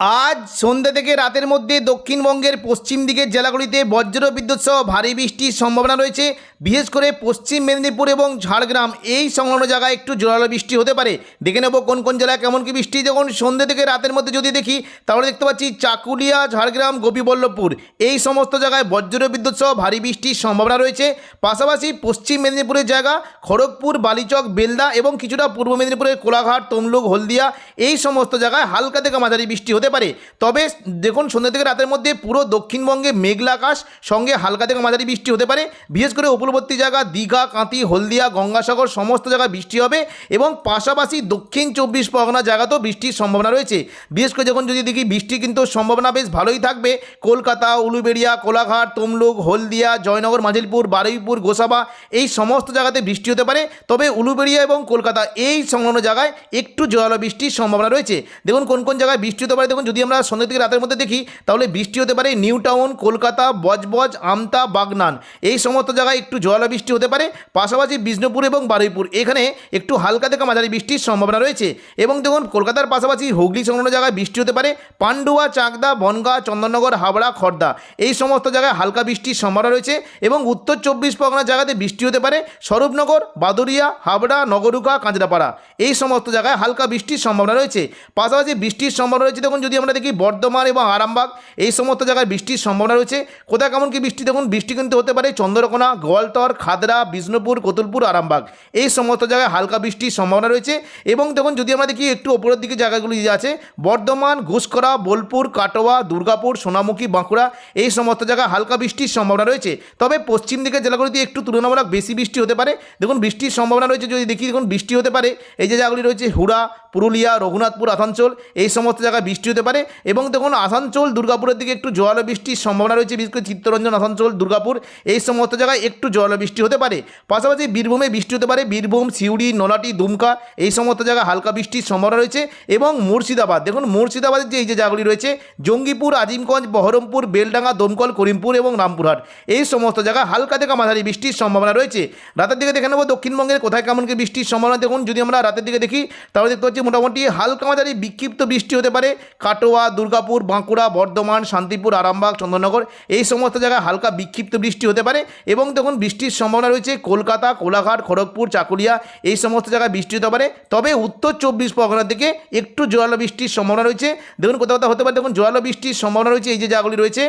আজ সন্ধ্যা থেকে রাতের মধ্যে দক্ষিণবঙ্গের পশ্চিম দিকের জেলাগুলিতে বজ্র বিদ্যুৎ সহ ভারী বৃষ্টির সম্ভাবনা রয়েছে। বিশেষ করে পশ্চিম মেদিনীপুর এবং ঝাড়গ্রাম এই সংলগ্ন জায়গায় একটু জোরালো বৃষ্টি হতে পারে। দেখে নেব কোন কোন জেলায় কেমন কি বৃষ্টি। যখন সন্ধ্যে থেকে রাতের মধ্যে যদি দেখি, তাহলে দেখতে পাচ্ছি চাকুলিয়া, ঝাড়গ্রাম, গোপীবল্লভপুর। এই সমস্ত জায়গায় বজ্র বিদ্যুৎ সহ ভারী বৃষ্টির সম্ভাবনা রয়েছে। পাশাপাশি পশ্চিম মেদিনীপুরের জায়গা, খড়গপুর, বালিচক, বেলদা এবং কিছুটা পূর্ব মেদিনীপুরের কোলাঘাট, তমলুক, হলদিয়া, এই সমস্ত জায়গায় হালকা থেকে মাঝারি বৃষ্টি হতে পারে। তবে দেখুন, সন্ধ্যা থেকে রাতের মধ্যে পুরো দক্ষিণবঙ্গে মেঘলা আকাশ, সঙ্গে হালকা থেকে মাঝারি বৃষ্টি হতে পারে। বিশেষ করে উপকূলবর্তী জায়গা দীঘা কাঁতি হলদিয়া, গঙ্গাসাগর সমস্ত জায়গায় বৃষ্টি হবে এবং পাশাপাশি দক্ষিণ চব্বিশ পরগনা জায়গাতেও বৃষ্টির সম্ভাবনা রয়েছে। বিশেষ করে যখন যদি দেখি বৃষ্টি কিন্তু সম্ভাবনা বেশ ভালোই থাকবে। কলকাতা, উলুবেড়িয়া, কোলাঘাট, তমলুক, হলদিয়া, জয়নগর মাজিলপুর বারুইপুর, গোসাবা এই সমস্ত জায়গাতে বৃষ্টি হতে পারে। তবে উলুবেড়িয়া এবং কলকাতা এই সংলগ্ন জায়গায় একটু জোরালো বৃষ্টির সম্ভাবনা রয়েছে। দেখুন, কোন কোন জায়গায় বৃষ্টি হতে পারে? দেখুন যদি আমরা সন্ধ্যা থেকে রাতের মধ্যে দেখি, তাহলে বৃষ্টি হতে পারে নিউ টাউন কলকাতা, বজবজ, আমতা, বাগনান। এই সমস্ত জায়গায় একটু জোরালো বৃষ্টি হতে পারে, পাশাপাশি বিষ্ণুপুর এবং বারুইপুর। এখানে একটু হালকা থেকে মাঝারি বৃষ্টির সম্ভাবনা রয়েছে। এবং দেখুন, কলকাতার পাশাপাশি হুগলি সংলগ্ন জায়গায় বৃষ্টি হতে পারে, পান্ডুয়া, চাকদা, বনগাঁ, চন্দননগর, হাবড়া, খর্দা। এই সমস্ত জায়গায় হালকা বৃষ্টির সম্ভাবনা রয়েছে এবং উত্তর চব্বিশ পরগনা জায়গাতে বৃষ্টি হতে পারে, স্বরূপনগর, বাদুরিয়া, হাবড়া, নগরুকা, কাঁচরাপাড়া। এই সমস্ত জায়গায় হালকা বৃষ্টির সম্ভাবনা রয়েছে। পাশাপাশি বৃষ্টির সম্ভাবনা রয়েছে দেখুন যদি আমরা দেখি বর্ধমান এবং আরামবাগ, এই সমস্ত জায়গায় বৃষ্টির সম্ভাবনা রয়েছে। কোথায় কেমন কি বৃষ্টি? দেখুন, বৃষ্টি কিন্তু হতে পারে চন্দ্রকোনা, গোয়ালতর, খাদরা, বিষ্ণুপুর, কতুলপুর, আরামবাগ। এই সমস্ত জায়গায় হালকা বৃষ্টির সম্ভাবনা রয়েছে এবং দেখুন, যদি আমরা দেখি একটু ওপরের দিকে জায়গাগুলি আছে, বর্ধমান ঘুষকরা বোলপুর, কাটোয়া, দুর্গাপুর, সোনামুখী, বাঁকুড়া, এই সমস্ত জায়গায় হালকা বৃষ্টির সম্ভাবনা রয়েছে। তবে পশ্চিম দিকের জেলাগুলিতে একটু তুলনামূলক বেশি বৃষ্টি হতে পারে। দেখুন, বৃষ্টির সম্ভাবনা রয়েছে যদি দেখি, দেখুন, বৃষ্টি হতে পারে। এই যে জায়গাগুলি রয়েছে, হুড়া পুরুলিয়া, রঘুনাথপুর, আসানসোল, এই সমস্ত জায়গায় বৃষ্টি হতে পারে। এবং দেখুন, আসানসোল, দুর্গাপুরের দিকে একটু জোয়ালো বৃষ্টির সম্ভাবনা রয়েছে, বিশেষ করে চিত্তরঞ্জন, আসানসোল, দুর্গাপুর, এই সমস্ত জায়গায় একটু জোয়ালো বৃষ্টি হতে পারে। পাশাপাশি বীরভূমে বৃষ্টি হতে পারে, বীরভূম, সিউড়ি, নলাটি, দুমকা, এই সমস্ত জায়গায় হালকা বৃষ্টির সম্ভাবনা রয়েছে। এবং মুর্শিদাবাদ, দেখুন, মুর্শিদাবাদের যে এই যে জায়গাগুলি রয়েছে, জঙ্গিপুর, আজিমগঞ্জ, বহরমপুর, বেলডাঙ্গা, দমকল, করিমপুর এবং রামপুরহাট, এই সমস্ত জায়গায় হালকা থেকে মাঝারি বৃষ্টির সম্ভাবনা রয়েছে। রাতের দিকে দেখে নেব দক্ষিণবঙ্গের কোথায় কেমন কি বৃষ্টির সম্ভাবনা। দেখুন, যদি আমরা রাতের দিকে দেখি, তাহলে দেখতে পাচ্ছি মোটামুটি হালকা মাঝারি বিক্ষিপ্ত বৃষ্টি হতে পারে। কাটোয়া, দুর্গাপুর, বাঁকুড়া, বর্ধমান, শান্তিপুর, আরামবাগ, চন্দননগর এই সমস্ত জায়গায় হালকা বিক্ষিপ্ত বৃষ্টি হতে পারে এবং দেখুন বৃষ্টির সম্ভাবনা রয়েছে কলকাতা, কোলাঘাট, খড়গপুর, চাকুলিয়া এই সমস্ত জায়গায় বৃষ্টি হতে পারে। তবে উত্তর চব্বিশ পরগনার দিকে একটু জোরালো বৃষ্টির সম্ভাবনা রয়েছে। দেখুন কোথাও কোথাও হতে পারে, দেখুন জোরালো বৃষ্টির সম্ভাবনা রয়েছে এই যে জায়গাগুলি রয়েছে।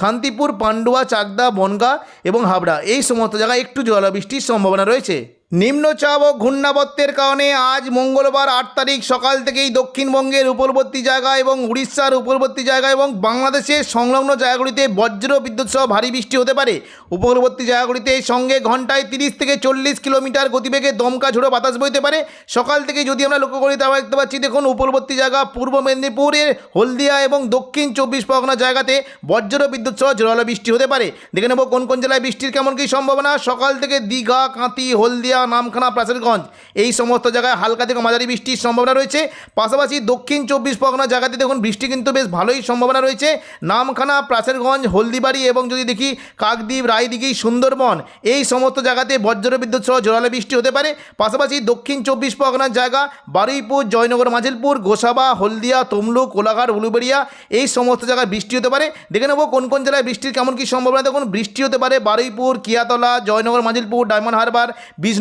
শান্তিপুর, পান্ডুয়া, চাকদা, বনগা এবং হাবড়া এই সমস্ত জায়গায় একটু জোরালো বৃষ্টির সম্ভাবনা রয়েছে। নিম্নচাপ ও ঘূর্ণাবর্তের কারণে আজ মঙ্গলবার আট তারিখ সকাল থেকেই দক্ষিণবঙ্গের উপরবর্তী জায়গা এবং উড়িষ্যার উপরবর্তী জায়গা এবং বাংলাদেশের সংলগ্ন জায়গাগুলিতে বজ্র বিদ্যুৎ সহ ভারী বৃষ্টি হতে পারে। উপকূলবর্তী জায়গাগুলিতে সঙ্গে ঘন্টায় তিরিশ থেকে চল্লিশ কিলোমিটার গতিবেগে দমকা ঝোড়ো বাতাস বইতে পারে। সকাল থেকে যদি আমরা লক্ষ্য করি, তাহলে দেখতে পাচ্ছি, দেখুন, উপকূলবর্তী জায়গা পূর্ব মেদিনীপুরের হলদিয়া এবং দক্ষিণ চব্বিশ পরগনা জায়গাতে বজ্র বিদ্যুৎ সহ জোরালো বৃষ্টি হতে পারে। দেখে নেব কোন কোন জেলায় বৃষ্টির কেমন কী সম্ভাবনা। সকাল থেকে দীঘা কাঁতি হলদিয়া নামখানা প্রাচীরগঞ্জ এই সমস্ত জায়গায় হালকা থেকে মাঝারি বৃষ্টির সম্ভাবনা রয়েছে। পাশাপাশি দক্ষিণ চব্বিশ পরগনা জায়গাতে দেখুন, বৃষ্টি কিন্তু বেশ ভালোই সম্ভাবনা রয়েছে। নামখানা প্রাচীরগঞ্জ হলদিবাড়ি এবং যদি দেখি কাকদ্বীপ, রায়দিঘি, সুন্দরবন, এই সমস্ত জায়গাতে বজ্র বিদ্যুৎ সহ জোরালো বৃষ্টি হতে পারে। পাশাপাশি দক্ষিণ চব্বিশ পরগনার জায়গা, বারুইপুর, জয়নগর মাঝিলপুর গোসাবা, হলদিয়া, তমলুক, কোলাঘাট, উলুবেড়িয়া, এই সমস্ত জায়গায় বৃষ্টি হতে পারে। দেখে নেব কোন কোন জেলায় বৃষ্টির কেমন কী সম্ভাবনা। দেখুন, বৃষ্টি হতে পারে বারুইপুর, কিয়াতলা, জয়নগর মাঝিলপুর ডায়মন্ড হারবার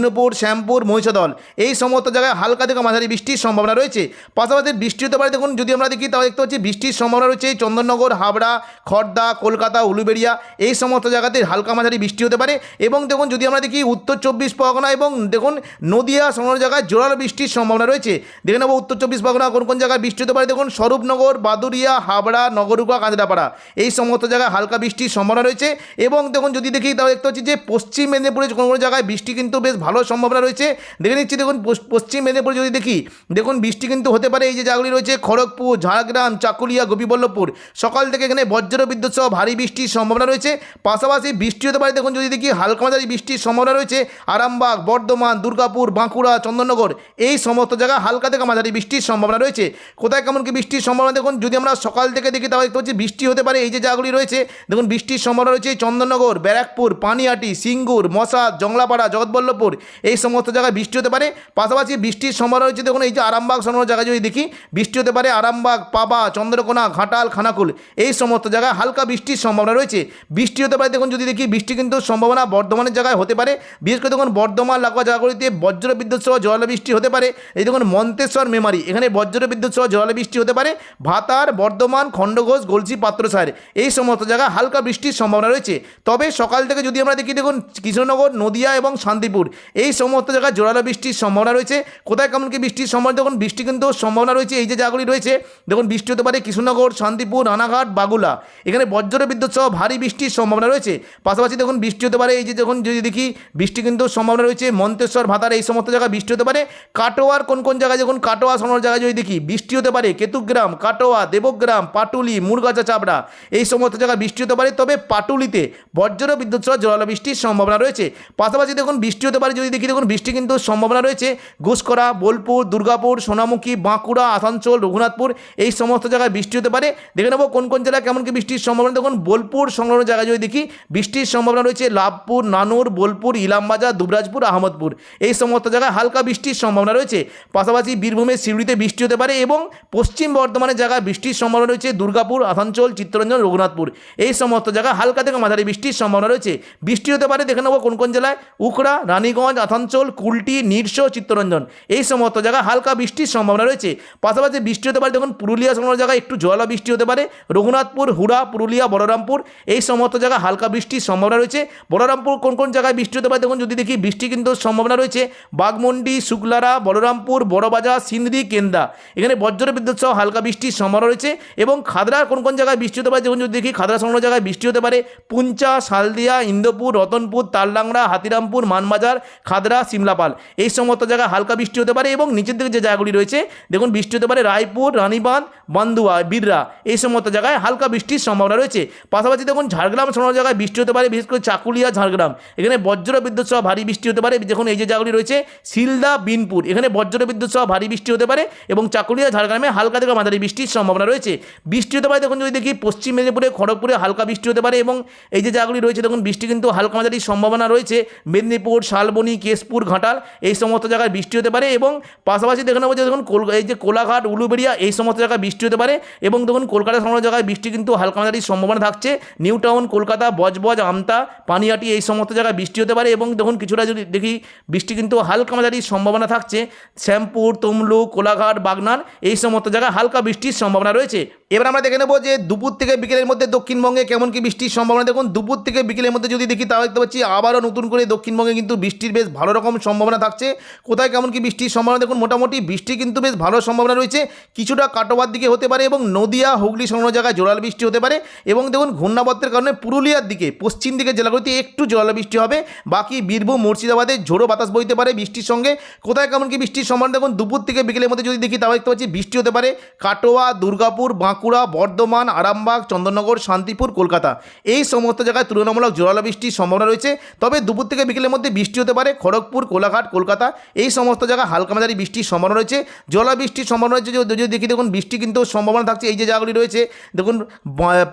বিষ্ণুপুর শ্যামপুর, মহিষাদল। এই সমস্ত জায়গায় হালকা থেকে মাঝারি বৃষ্টির সম্ভাবনা রয়েছে। পাশাপাশি বৃষ্টি হতে পারে, দেখুন, যদি আমরা দেখি, তাহলে দেখতে পাচ্ছি বৃষ্টির সম্ভাবনা রয়েছে চন্দননগর, হাবড়া খড়দা কলকাতা, উলুবেড়িয়া। এই সমস্ত জায়গাতে হালকা মাঝারি বৃষ্টি হতে পারে এবং দেখুন, যদি আমরা দেখি উত্তর চব্বিশ পরগনা এবং দেখুন, নদিয়া সমস্ত জায়গায় জোরালো বৃষ্টির সম্ভাবনা রয়েছে। দেখে নেব উত্তর চব্বিশ পরগনা কোন কোন জায়গায় বৃষ্টি হতে পারে, দেখুন, স্বরূপনগর বাদুরিয়া হাবড়া নগরুকা কাঁচরাপাড়া। এই সমস্ত জায়গায় হালকা বৃষ্টির সম্ভাবনা রয়েছে এবং দেখুন, যদি দেখি, তাহলে দেখতে পাচ্ছি যে পশ্চিম মেদিনীপুরের কোনো কোনো জায়গায় বৃষ্টি কিন্তু বেশ ভালো ভালো সম্ভাবনা রয়েছে। দেখে নিচ্ছি দেখুন পশ্চিম মেদিনীপুর যদি দেখি, দেখুন বৃষ্টি কিন্তু হতে পারে এই যে জায়গাগুলি রয়েছে, খড়গপুর, ঝাড়গ্রাম, চাকুলিয়া, গোপীবল্লভপুর। সকাল থেকে এখানে বজ্র বিদ্যুৎ সহ ভারী বৃষ্টির সম্ভাবনা রয়েছে। পাশাপাশি বৃষ্টি হতে পারে, দেখুন যদি দেখি, হালকা মাঝারি বৃষ্টির সম্ভাবনা রয়েছে। আরামবাগ, বর্ধমান, দুর্গাপুর, বাঁকুড়া, চন্দননগর, এই সমস্ত জায়গায় হালকা থেকে মাঝারি বৃষ্টির সম্ভাবনা রয়েছে। কোথায় কেমন কি বৃষ্টির সম্ভাবনা দেখুন, যদি আমরা সকাল থেকে দেখি, তাহলে দেখতে পাচ্ছি বৃষ্টি হতে পারে এই যে জায়গাগুলি রয়েছে। দেখুন বৃষ্টির সম্ভাবনা রয়েছে চন্দননগর, ব্যারাকপুর পানিহাটি সিঙ্গুর, মশাদ, জংলাপাড়া, জগৎবল্লভপুর এই সমস্ত জায়গায় বৃষ্টি হতে পারে। পাশাপাশি বৃষ্টির সম্ভাবনা রয়েছে, দেখুন, এই যে আরামবাগ সমস্ত জায়গায় যদি দেখি, বৃষ্টি হতে পারে আরামবাগ, পাবা, চন্দ্রকোনা, ঘাটাল, খানাকুল, এই সমস্ত জায়গায় হালকা বৃষ্টির সম্ভাবনা রয়েছে। বৃষ্টি হতে পারে, দেখুন, যদি দেখি, বৃষ্টি কিন্তু সম্ভাবনা বর্ধমানের জায়গায় হতে পারে। বিশেষ করে, দেখুন, বর্ধমান লাগোয়া জায়গাগুলিতে বজ্র বিদ্যুৎ সহ জল বৃষ্টি হতে পারে। এই দেখুন, মন্তেশ্বর মেমারি, এখানে বজ্র বিদ্যুৎ সহ জল বৃষ্টি হতে পারে। ভাতার, বর্ধমান, খণ্ডঘোষ, গলসি পাত্রসার এই সমস্ত জায়গায় হালকা বৃষ্টির সম্ভাবনা রয়েছে। তবে সকাল থেকে যদি আমরা দেখি, দেখুন, কৃষ্ণনগর, নদিয়া এবং শান্তিপুর এই সমস্ত জায়গায় জোরালো বৃষ্টির সম্ভাবনা রয়েছে। কোথায় কেমন কি বৃষ্টির সম্ভাবনা? দেখুন, বৃষ্টি কিন্তু সম্ভাবনা রয়েছে। এই যে জায়গাগুলি রয়েছে, দেখুন, বৃষ্টি হতে পারে কৃষ্ণনগর, শান্তিপুর, রানাঘাট, বাগুলা। এখানে বজ্র বিদ্যুৎ সহ ভারী বৃষ্টির সম্ভাবনা রয়েছে। পাশাপাশি দেখুন, বৃষ্টি হতে পারে, এই যে যখন যদি দেখি, বৃষ্টি কিন্তু সম্ভাবনা রয়েছে মন্তেশ্বর, ভাতার, এই সমস্ত জায়গায় বৃষ্টি হতে পারে। কাটোয়ার কোন কোন জায়গায় যখন কাটোয়া সমস্ত জায়গায় যদি দেখি, বৃষ্টি হতে পারে, কেতুগ্রাম, কাটোয়া, দেবগ্রাম, পাটুলি, মুরগাছা, চাপড়া, এই সমস্ত জায়গায় বৃষ্টি হতে পারে। তবে পাটুলিতে বজ্র বিদ্যুৎ সহ জল বৃষ্টির সম্ভাবনা রয়েছে। পাশাপাশি দেখুন, বৃষ্টি হতে পারে যদি দেখি, দেখুন, বৃষ্টি কিন্তু সম্ভাবনা রয়েছে। ঘুষকরা বোলপুর, দুর্গাপুর, সোনামুখী, বাঁকুড়া, আসানসোল, রঘুনাথপুর, এই সমস্ত জায়গায় বৃষ্টি হতে পারে। দেখে নেব কোন কোন জেলায় কেমন কি বৃষ্টির সম্ভাবনা। দেখুন, বোলপুর সংলগ্ন জায়গায় যদি দেখি, বৃষ্টির সম্ভাবনা রয়েছে লাভপুর, নানুর, বোলপুর, ইলামবাজার, দুবরাজপুর, আহমদপুর। এই সমস্ত জায়গায় হালকা বৃষ্টির সম্ভাবনা রয়েছে। পাশাপাশি বীরভূমের সিউড়িতে বৃষ্টি হতে পারে এবং পশ্চিম বর্ধমানের জায়গায় বৃষ্টির সম্ভাবনা রয়েছে দুর্গাপুর, আসানসোল, চিত্তরঞ্জন, রঘুনাথপুর। এই সমস্ত জায়গায় হালকা থেকে মাঝারি বৃষ্টির সম্ভাবনা রয়েছে। বৃষ্টি হতে পারে, দেখে নেব কোন কোন জেলায়। উকড়া রানীগঞ্জ আসানসোল, কুলটি, নিরস, চিত্তরঞ্জন, এই সমস্ত জায়গায় হালকা বৃষ্টির সম্ভাবনা রয়েছে। পাশাপাশি বৃষ্টি হতে পারে দেখুন পুরুলিয়া সংলগ্ন জায়গায় একটু জলা বৃষ্টি হতে পারে। রঘুনাথপুর, হুড়া, পুরুলিয়া, বলরামপুর, এই সমস্ত জায়গায় হালকা বৃষ্টির সম্ভাবনা রয়েছে। বলরামপুর কোন কোন জায়গায় বৃষ্টি হতে পারে দেখুন, যদি দেখি বৃষ্টি কিন্তু সম্ভাবনা রয়েছে। বাগমন্ডি শুক্লারা, বলরামপুর, বড়বাজার সিন্দ্রি কেন্দা, এখানে বজ্র বিদ্যুৎ সহ হালকা বৃষ্টির সম্ভাবনা রয়েছে। এবং খাদড়ার কোন কোন জায়গায় বৃষ্টি হতে পারে যেমন যদি দেখি খাদড়া সংলগ্ন জায়গায় বৃষ্টি হতে পারে। পুঞ্চা, শালদিয়া, ইন্দোপুর, রতনপুর, তালডাংরা, হাতিরামপুর, মানবাজার খাদড়া সিমলাপাল। এই সমস্ত জায়গায় হালকা বৃষ্টি হতে পারে এবং নিচের দিকে যে জায়গাগুলি রয়েছে, দেখুন বৃষ্টি হতে পারে রায়পুর, রানীবাঁধ বান্দুয়া বীররা। এই সমস্ত জায়গায় হালকা বৃষ্টির সম্ভাবনা রয়েছে। পাশাপাশি দেখুন ঝাড়গ্রাম সমস্ত জায়গায় বৃষ্টি হতে পারে, বিশেষ করে চাকুলিয়া, ঝাড়গ্রাম। এখানে বজ্র বিদ্যুৎ সহ ভারী বৃষ্টি হতে পারে। যখন এই যে জায়গাগুলি রয়েছে, শিলদা, বিনপুর। এখানে বজ্র বিদ্যুৎ সহ ভারী বৃষ্টি হতে পারে এবং চাকুলিয়া, ঝাড়গ্রামে হালকা থেকে মাঝারি বৃষ্টির সম্ভাবনা রয়েছে। বৃষ্টি হতে পারে, দেখুন যদি দেখি পশ্চিম মেদিনীপুরে, খড়গপুরে হালকা বৃষ্টি হতে পারে এবং এই যে জায়গাগুলি রয়েছে, দেখুন বৃষ্টি কিন্তু হালকা মাঝারি সম্ভাবনা রয়েছে। মেদিনীপুর, শালবনি কেশপুর ঘাটাল, এই সমস্ত জায়গায় বৃষ্টি হতে পারে এবং পাশাপাশি দেখে নেব যে দেখুন এই যে কোলাঘাট, উলুবেড়িয়া, এই সমস্ত জায়গায় বৃষ্টি হতে পারে এবং দেখুন কলকাতা সমস্ত জায়গায় বৃষ্টি কিন্তু হালকা মাঝারি সম্ভাবনা থাকছে। নিউ টাউন, কলকাতা, বজবজ, আমতা পানিহাটি এই সমস্ত জায়গায় বৃষ্টি হতে পারে এবং দেখুন কিছুটা যদি দেখি বৃষ্টি কিন্তু হালকা মাঝারি সম্ভাবনা থাকছে। শ্যামপুর, তমলুক, কোলাঘাট, বাগনান, এই সমস্ত জায়গায় হালকা বৃষ্টির সম্ভাবনা রয়েছে। এবার আমরা দেখে নেব যে দুপুর থেকে বিকেলের মধ্যে দক্ষিণবঙ্গে কেমন কি বৃষ্টির সম্ভাবনা। দেখুন দুপুর থেকে বিকেলের মধ্যে যদি দেখি তাহলে দেখতে পাচ্ছি আবারও নতুন করে দক্ষিণবঙ্গে কিন্তু বৃষ্টির বেশ ভালো রকম সম্ভাবনা থাকছে। কোথায় কেমন কি বৃষ্টির সম্ভাবনা দেখুন, মোটামুটি বৃষ্টি কিন্তু বেশ ভালো সম্ভাবনা রয়েছে। কিছুটা কাটোয়ার দিকে হতে পারে এবং নদিয়া, হুগলি সংলগ্ন জায়গায় জোরাল বৃষ্টি হতে পারে এবং দেখুন ঘূর্ণাবর্তের কারণে পুরুলিয়ার দিকে, পশ্চিম দিকে জেলাগুলিতে একটু জোরাল বৃষ্টি হবে। বাকি বীরভূম, মুর্শিদাবাদে ঝোড়ো বাতাস বইতে পারে বৃষ্টির সঙ্গে। কোথায় কেমন কি বৃষ্টির সম্ভাবনা দেখুন, দুপুর থেকে বিকেলের মধ্যে যদি দেখি তাহলে দেখতে পাচ্ছি বৃষ্টি হতে পারে। কাটোয়া, দুর্গাপুর, বাঁকুড়া, বর্ধমান, আরামবাগ, চন্দননগর, শান্তিপুর, কলকাতা। এই সমস্ত জায়গায় তুলনামূলক জোরালো বৃষ্টির সম্ভাবনা রয়েছে। তবে দুপুর থেকে বিকেলের মধ্যে বৃষ্টি হতে পারে। খড়গপুর, কোলাঘাট, কলকাতা, এই সমস্ত জায়গায় হালকা মাঝারি বৃষ্টির সম্ভাবনা রয়েছে। জলা বৃষ্টির সম্ভাবনা রয়েছে, যদি দেখি, দেখুন, বৃষ্টি কিন্তু সম্ভাবনা থাকছে এই যে জায়গাগুলি রয়েছে। দেখুন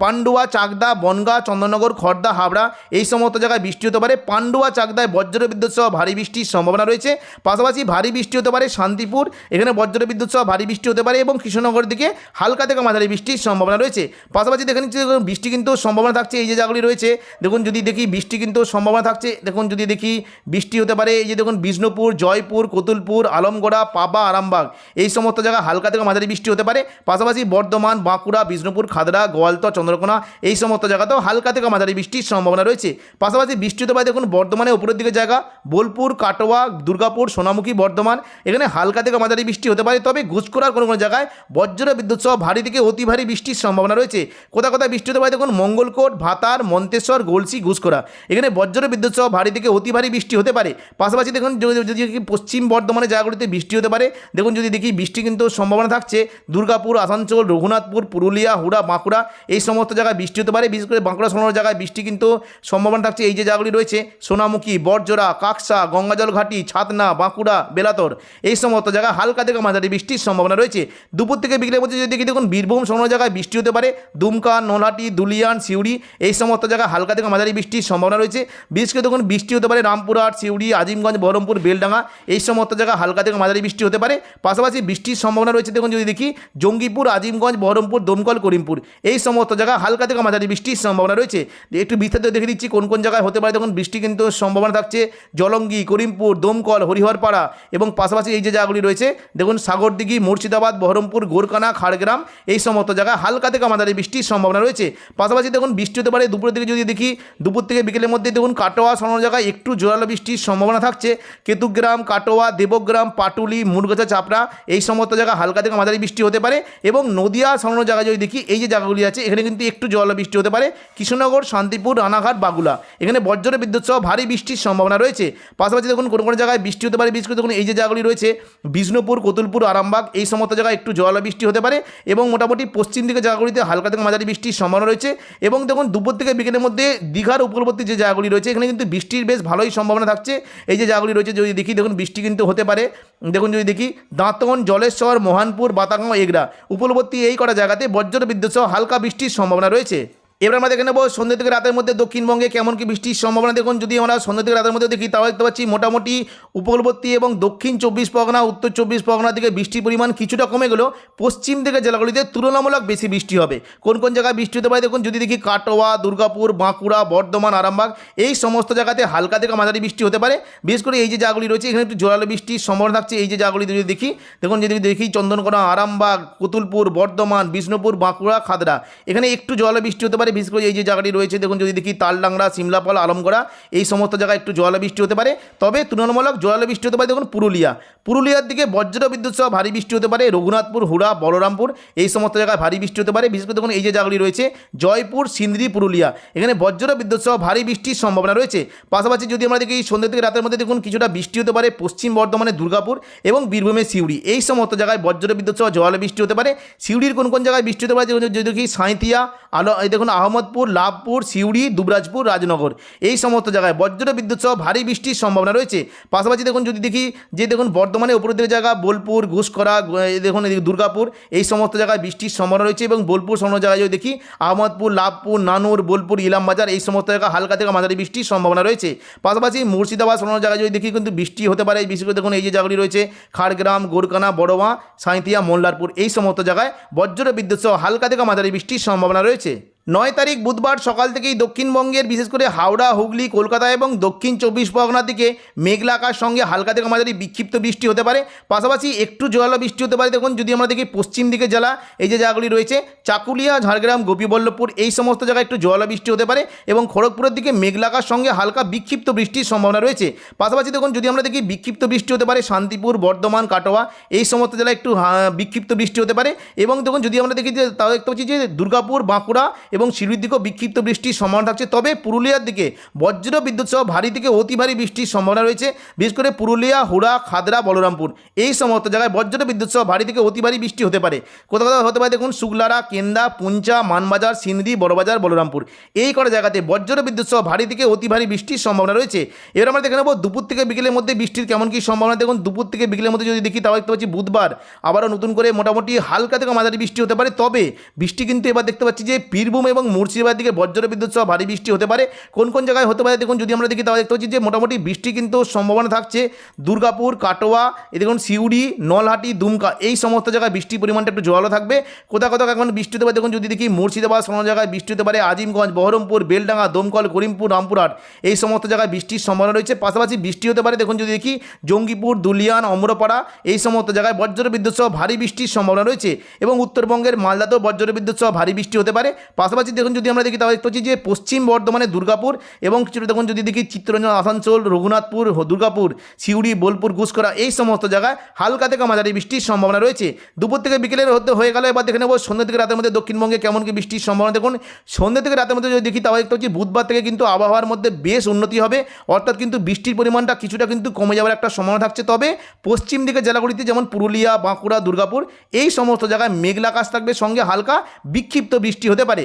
পান্ডুয়া, চাকদা, বনগাঁ, চন্দননগর খড়দা হাবড়া, এই সমস্ত জায়গায় বৃষ্টি হতে পারে। পান্ডুয়া, চাকদায় বজ্র বিদ্যুৎ সহ ভারী বৃষ্টির সম্ভাবনা রয়েছে। পাশাপাশি ভারী বৃষ্টি হতে পারে শান্তিপুর, এখানে বজ্র বিদ্যুৎ সহ ভারী বৃষ্টি হতে পারে এবং কৃষ্ণনগরের দিকে হালকা থেকে মাঝারি বৃষ্টির সম্ভাবনা রয়েছে। পাশাপাশি দেখুন, বৃষ্টি কিন্তু সম্ভাবনা থাকছে এই যে জায়গাগুলি রয়েছে। দেখুন, যদি দেখি, বৃষ্টি কিন্তু সম্ভাবনা থাকছে। দেখুন, যদি দেখি, বৃষ্টি হতে পারে, এই যে দেখুন বিষ্ণুপুর, জয়পুর, কতুলপুর, আলমগড়া, পাবা, আরামবাগ, এই সমস্ত জায়গায় হালকা থেকে মাঝারি বৃষ্টি হতে পারে। পাশাপাশি বর্ধমান, বাঁকুড়া, বিষ্ণুপুর খাদড়া গোয়ালতর, চন্দ্রকোনা, এই সমস্ত জায়গাতেও হালকা থেকে মাঝারি বৃষ্টির সম্ভাবনা রয়েছে। পাশাপাশি বৃষ্টি হতে পারে দেখুন বর্ধমানে উপরের দিকে জায়গা, বোলপুর, কাটোয়া, দুর্গাপুর, সোনামুখী, বর্ধমান, এখানে হালকা থেকে মাঝারি বৃষ্টি হতে পারে। তবে ঘুষকোড়ার কোনো কোনো জায়গায় বজ্র বিদ্যুৎ সহ ভারী থেকে অতি ভারী বৃষ্টির সম্ভাবনা রয়েছে। কোথা কোথায় বৃষ্টি হতে পারে দেখুন মঙ্গলকোট, ভাতার, মন্তেশ্বর, গলসি ঘুষকরা এখানে বজ্র বিদ্যুৎ সহ ভারী থেকে অতি ভারী বৃষ্টি হতে পারে। পাশাপাশি দেখুন, যদি পশ্চিম বর্ধমানে জায়গাগুলিতে বৃষ্টি হতে পারে, দেখুন যদি দেখি বৃষ্টি কিন্তু সম্ভাবনা থাকছে, দুর্গাপুর, আসানসোল, রঘুনাথপুর, পুরুলিয়া, হুড়া, বাঁকুড়া, এই সমস্ত জায়গায় বৃষ্টি হতে পারে, বিশেষ করে বাঁকুড়া সোনার জায়গায় বৃষ্টি কিন্তু সম্ভাবনা থাকছে, এই যে জায়গাগুলি রয়েছে, সোনামুখী বরজোড়া কাকসা, গঙ্গাজল ঘাটি, ছাতনা, বাঁকুড়া, বেলাতর, এই সমস্ত জায়গায় হালকা থেকে মাঝারি বৃষ্টির সম্ভাবনা রয়েছে। দুপুর থেকে বিকেলের মধ্যে যদি দেখি দেখুন, বীরভূম সোনার জায়গায় বৃষ্টি হতে পারে, দুমকা, নলহাটি, দুলিয়ান, সিউড়ি, এই সমস্ত জায়গায় হালকা থেকে মাঝারি বৃষ্টির সম্ভাবনা রয়েছে। বিশেষ করে দেখুন, বৃষ্টি হতে পারে রামপুরহাট, সিউড়ি আজিমগঞ্জ, বহরমপুর, বেলডাঙ্গা, এই সমস্ত জায়গায় হালকা থেকে মাঝারি বৃষ্টি হতে পারে। পাশাপাশি বৃষ্টির সম্ভাবনা রয়েছে, দেখুন যদি দেখি, জঙ্গিপুর, আজিমগঞ্জ, বহরমপুর, দমকল, করিমপুর, এই সমস্ত জায়গায় হালকা থেকে মাঝারি বৃষ্টির সম্ভাবনা রয়েছে। একটু বিস্তারিত দেখে দিচ্ছি কোন কোন জায়গায় হতে পারে, দেখুন বৃষ্টি কিন্তু সম্ভাবনা থাকছে। জলঙ্গি, করিমপুর, দমকল, হরিহরপাড়া এবং পাশাপাশি এই যে জায়গাগুলি রয়েছে, দেখুন সাগরদিঘি, মুর্শিদাবাদ, বহরমপুর, গোরকানা, খাড়গ্রাম, এই সমস্ত জায়গায় হালকা থেকে মাঝারি বৃষ্টির সম্ভাবনা রয়েছে। পাশাপাশি দেখুন বৃষ্টি হতে পারে, দুপুরের দিকে যদি দেখি, দুপুর থেকে বিকেলের মধ্যে দেখুন কাটোয়া সরানো জায়গায় একটু জোরালো বৃষ্টির সম্ভাবনা থাকছে। কেতুগ্রাম, কাটোয়া, দেবগ্রাম, পাটুলি মুরগাছা চাপড়া এই সমস্ত জায়গা হালকা থেকে মাঝারি বৃষ্টি হতে পারে এবং নদিয়া সরানোর জায়গায় যদি দেখি, এই যে জায়গাগুলি আছে, এখানে কিন্তু একটু জোরালো বৃষ্টি হতে পারে। কৃষ্ণনগর, শান্তিপুর, রানাঘাট, বাগুলা, এখানে বজ্র বিদ্যুৎ সহ ভারী বৃষ্টির সম্ভাবনা রয়েছে। পাশাপাশি দেখুন, কোনো কোনো জায়গায় বৃষ্টি হতে পারে। বিশেষ করে দেখুন, এই যে জায়গাগুলি রয়েছে, বিষ্ণুপুর, কতুলপুর, আরামবাগ, এই সমস্ত জায়গায় একটু জল বৃষ্টি হতে পারে এবং মোটামুটি পশ্চিম দিকে জায়গাগুলিতে হালকা থেকে মাঝারি বৃষ্টির সম্ভাবনা রয়েছে এবং দেখুন, দুপুর থেকে বিকেলের মধ্যে দীঘার উপকূলবর্তী যে জায়গাগুলি রয়েছে, এখানে কিন্তু বৃষ্টির বেশ ভালোই সম্ভাবনা থাকছে। এই যে জায়গাগুলি রয়েছে, যদি দেখি, দেখুন, বৃষ্টি কিন্তু হতে পারে। দেখুন, যদি দেখি, দাঁতন, জলেশ্বর, মোহানপুর, বাতাগাঁও, এগরা। উপলবর্তী এই কটা জায়গাতে বজ্র বিদ্যুৎ সহ হালকা বৃষ্টির সম্ভাবনা রয়েছে। এবার আমরা দেখে নেব সন্ধ্যে থেকে রাতের মধ্যে দক্ষিণবঙ্গে কেমন কি বৃষ্টির সম্ভাবনা। দেখুন, যদি আমরা সন্ধ্যে থেকে রাতের মধ্যে দেখি, তাহলে দেখতে পাচ্ছি মোটামুটি উপকূলবর্তী এবং দক্ষিণ চব্বিশ পরগনা, উত্তর চব্বিশ পরগনা দিকে বৃষ্টির পরিমাণ কিছুটা কমে গেলেও পশ্চিম দিকে জেলাগুলিতে তুলনামূলক বেশি বৃষ্টি হবে। কোন কোন জায়গায় বৃষ্টি হতে পারে? দেখুন, যদি দেখি কাটোয়া, দুর্গাপুর, বাঁকুড়া, বর্ধমান, আরামবাগ, এই সমস্ত জায়গাতে হালকা থেকে মাঝারি বৃষ্টি হতে পারে। বিশেষ করে এই যে জায়গাগুলি রয়েছে, এখানে একটু জোরালো বৃষ্টির সম্ভাবনা থাকছে এই যে জায়গাগুলি যদি দেখি। দেখুন, যদি দেখি চন্দনকোনা, আরামবাগ, কুতুলপুর, বর্ধমান, বিষ্ণুপুর, বাঁকুড়া খাদড়া এখানে একটু জল বৃষ্টি হতে পারে। বিশেষ করে এই যে জায়গাটি রয়েছে, দেখুন যদি দেখি তালডাংরা, সিমলাপাল, আলমগড়া, এই সমস্ত জায়গায় একটু বৃষ্টি হতে পারে। তবে তুলনামূলক বৃষ্টি হতে পারে, দেখুন পুরুলিয়া। পুরুলিয়ার দিকে বজ্র বিদ্যুৎ সহ ভারী বৃষ্টি হতে পারে, রঘুনাথপুর, হুড়া, বলরামপুর, এই সমস্ত জায়গায় ভারী বৃষ্টি হতে পারে। বিশেষ করে দেখুন এই যে জায়গাগুলি রয়েছে, জয়পুর, সিন্দ্রি, পুরুলিয়া। এখানে বজ্র বিদ্যুৎ সহ ভারী বৃষ্টির সম্ভাবনা রয়েছে। পাশাপাশি যদি আমরা দেখি সন্ধ্যে থেকে রাতের মধ্যে, দেখুন কিছুটা বৃষ্টি হতে পারে, পশ্চিম বর্ধমানের দুর্গাপুর এবং বীরভূমের সিউড়ি। এই সমস্ত জায়গায় বজ্র বিদ্যুৎ সহ জল বৃষ্টি হতে পারে। সিউড়ির কোন কোন জায়গায় বৃষ্টি হতে পারে যদি দেখি সাঁইতিয়া আলো দেখুন আহমদপুর, লাভপুর, সিউড়ি, দুবরাজপুর, রাজনগর। এই সমস্ত জায়গায় বজ্র বিদ্যুৎ সহ ভারী বৃষ্টির সম্ভাবনা রয়েছে। পাশাপাশি দেখুন, যদি দেখি যে দেখুন বর্ধমানে উপরের দিকে জায়গা বোলপুর ঘুষকরা দেখুন, এদিকে দুর্গাপুর, এই সমস্ত জায়গায় বৃষ্টির সম্ভাবনা রয়েছে এবং বোলপুর সমস্ত জায়গায় যদি দেখি, আহমদপুর, লাভপুর, নানুর, বোলপুর, ইলামবাজার, এই সমস্ত জায়গায় হালকা থেকে মাঝারি বৃষ্টির সম্ভাবনা রয়েছে। পাশাপাশি মুর্শিদাবাদ সমস্ত জায়গায় যদি দেখি, কিন্তু বৃষ্টি হতে পারে। বিশেষ করে দেখুন, এই যে জায়গাগুলি রয়েছে, খাড়গ্রাম, গোরকানা, বড়োয়া সাঁইতিয়া মোল্লারপুর, এই সমস্ত জায়গায় বজ্র বিদ্যুৎ সহ হালকা থেকে মাঝারি বৃষ্টির সম্ভাবনা রয়েছে। নয় তারিখ বুধবার সকাল থেকেই দক্ষিণবঙ্গের, বিশেষ করে হাওড়া, হুগলি, কলকাতা এবং দক্ষিণ চব্বিশ পরগনার দিকে মেঘলা আকাশ সঙ্গে হালকা থেকে মাঝারি বিক্ষিপ্ত বৃষ্টি হতে পারে। পাশাপাশি একটু জোরালো বৃষ্টি হতে পারে। দেখুন, যদি আমরা দেখি পশ্চিম দিকে জেলা, এই যে জায়গাগুলি রয়েছে, চাকুলিয়া, ঝাড়গ্রাম, গোপীবল্লভপুর, এই সমস্ত জায়গায় একটু জোরালো বৃষ্টি হতে পারে এবং খড়গপুরের দিকে মেঘলা আকাশ সঙ্গে হালকা বিক্ষিপ্ত বৃষ্টির সম্ভাবনা রয়েছে। পাশাপাশি দেখুন, যদি আমরা দেখি বিক্ষিপ্ত বৃষ্টি হতে পারে শান্তিপুর, বর্ধমান, কাটোয়া, এই সমস্ত জেলায় একটু হা- বিক্ষিপ্ত বৃষ্টি হতে পারে। এবং দেখুন, যদি আমরা দেখি যে, তাও দেখতে পাচ্ছি যে দুর্গাপুর, বাঁকুড়া এবং শিলির দিকেও বিক্ষিপ্ত বৃষ্টির সম্ভাবনা থাকছে। তবে পুরুলিয়ার দিকে বজ্র বিদ্যুৎ সহ ভারী থেকে অতি ভারী বৃষ্টির সম্ভাবনা রয়েছে। বিশেষ করে পুরুলিয়া, হুড়া, খাদরা, বলরামপুর এই সমস্ত জায়গায় বজ্র বিদ্যুৎ সহ ভারী থেকে অতি ভারী বৃষ্টি হতে পারে। কোথাও কোথাও হতে পারে দেখুন শুক্লারা, কেন্দা, পুঞ্চা, মানবাজার, সিন্দি, বড়বাজার, বলরামপুর এই কটা জায়গাতে বজ্র বিদ্যুৎ সহ ভারী থেকে অতি ভারী বৃষ্টির সম্ভাবনা রয়েছে। এবার আমরা দেখে নেব দুপুর থেকে বিকেলের মধ্যে বৃষ্টির কেমন কী সম্ভাবনা। দেখুন দুপুর থেকে বিকেলের মধ্যে যদি দেখি তাও দেখতে পাচ্ছি বুধবার আবারও নতুন করে মোটামুটি হালকা থেকে মাঝারি বৃষ্টি হতে পারে। তবে বৃষ্টি কিন্তু এবার দেখতে পাচ্ছি যে বীরভূম এবং মুর্শিদাবাদ দিকে বজ্র বিদ্যুৎ সহ ভারী বৃষ্টি হতে পারে। কোন কোন জায়গায় হতে পারে দেখুন, যদি আমরা দেখি তাহলে দেখতে পাচ্ছি যে মোটামুটি বৃষ্টি কিন্তু সম্ভাবনা থাকছে। দুর্গাপুর, কাটোয়া এই দেখুন সিউড়ি, নলহাটি, দুমকা, এই সমস্ত জায়গায় বৃষ্টির পরিমাণটা একটু জোরালো থাকবে। কোথাও কোথাও এখন বৃষ্টি হতে পারে। দেখুন, যদি দেখি মুর্শিদাবাদ সমস্ত জায়গায় বৃষ্টি হতে পারে। আজিমগঞ্জ, বহরমপুর, বেলডাঙ্গা, দমকল, করিমপুর, রামপুরহাট, এই সমস্ত জায়গায় বৃষ্টির সম্ভাবনা রয়েছে। পাশাপাশি বৃষ্টি হতে পারে। দেখুন, যদি দেখি জঙ্গিপুর, দুলিয়ান, অমরপাড়া, এই সমস্ত জায়গায় বজ্র বিদ্যুৎ সহ ভারী বৃষ্টির সম্ভাবনা রয়েছে এবং উত্তরবঙ্গের মালদাতেও বজ্র বিদ্যুৎ সহ ভারী বৃষ্টি হতে পারে। পাশাপাশি পাশাপাশি দেখুন যদি আমরা দেখি, তাহলে দেখতে পাচ্ছি যে পশ্চিম বর্ধমানে দুর্গাপুর এবং কিছুটা দেখুন যদি দেখি চিত্তরঞ্জন আসানসোল, রঘুনাথপুর দুর্গাপুর, সিউড়ি, বোলপুর গুসকরা এই সমস্ত জায়গায় হালকা থেকে মাঝারি বৃষ্টির সম্ভাবনা রয়েছে। দুপুর থেকে বিকেলের হতে হয়ে গেল, এবার দেখে নেব সন্ধ্যা থেকে রাতের মধ্যে দক্ষিণবঙ্গে কেমন কি বৃষ্টির সম্ভাবনা। দেখুন, সন্ধ্যা থেকে রাতের মধ্যে যদি দেখি, তাহলে দেখতে পাচ্ছি বুধবার থেকে কিন্তু আবহাওয়ার মধ্যে বেশ উন্নতি হবে। অর্থাৎ কিন্তু বৃষ্টির পরিমাণটা কিছুটা কিন্তু কমে যাওয়ার একটা সম্ভাবনা থাকছে। তবে পশ্চিম দিকে জেলাগুলিতে যেমন পুরুলিয়া, বাঁকুড়া, দুর্গাপুর, এই সমস্ত জায়গায় মেঘলা আকাশ থাকবে, সঙ্গে হালকা বিক্ষিপ্ত বৃষ্টি হতে পারে।